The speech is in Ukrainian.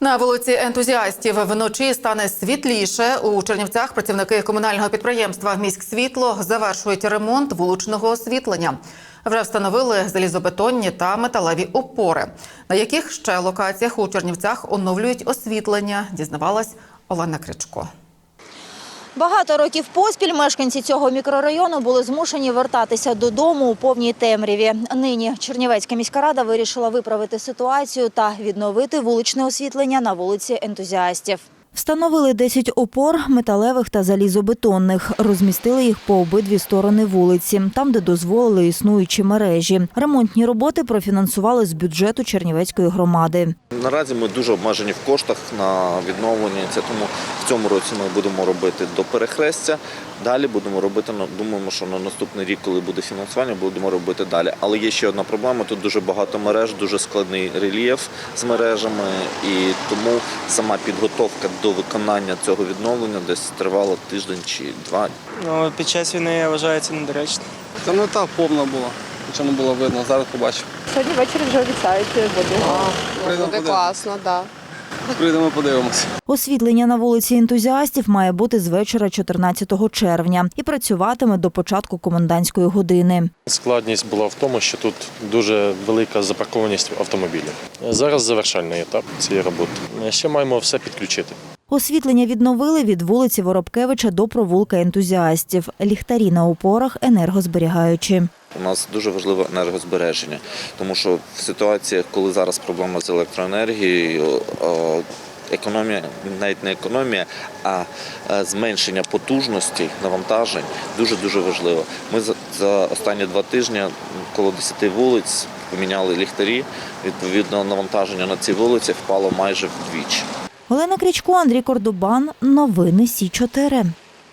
На вулиці ентузіастів вночі стане світліше. У Чернівцях працівники комунального підприємства «Міськсвітло» завершують ремонт вуличного освітлення. Вже встановили залізобетонні та металеві опори. На яких ще локаціях у Чернівцях оновлюють освітлення, дізнавалась Олена Кричко. Багато років поспіль мешканці цього мікрорайону були змушені вертатися додому у повній темряві. Нині Чернівецька міська рада вирішила виправити ситуацію та відновити вуличне освітлення на вулиці ентузіастів. Встановили 10 опор металевих та залізобетонних. Розмістили їх по обидві сторони вулиці, там, де дозволили існуючі мережі. Ремонтні роботи профінансували з бюджету Чернівецької громади. Наразі ми дуже обмежені в коштах на відновлення. Це тому в цьому році ми будемо робити до перехрестя. Далі будемо робити ну, думаємо, що на наступний рік, коли буде фінансування, будемо робити далі. Але є ще одна проблема: тут дуже багато мереж, дуже складний рельєф з мережами, і тому сама підготовка до виконання цього відновлення десь тривала тиждень чи два. Ну, під час війни я вважаю це недоречно. Та не так повна була, нічого не було видно. Зараз побачимо. Сьогодні ввечері вже обіцяють воду. Прийдемо Буде подивимось. класно, так. Прийдемо, подивимося. Освітлення на вулиці ентузіастів має бути з вечора 14 червня і працюватиме до початку комендантської години. Складність була в тому, що тут дуже велика запаркованість автомобілів. Зараз завершальний етап цієї роботи. Ще маємо все підключити. Освітлення відновили від вулиці Воробкевича до провулка ентузіастів. Ліхтарі на опорах енергозберігаючі. У нас дуже важливе енергозбереження, тому що в ситуаціях, коли зараз проблема з електроенергією, економія, навіть не економія, а зменшення потужності навантажень дуже дуже важливо. Ми за, останні два тижні коло 10 вулиць поміняли ліхтарі. Відповідно, навантаження на ці вулиці впало майже вдвічі. Олена Крічко, Андрій Кордубан. Новини Сі 4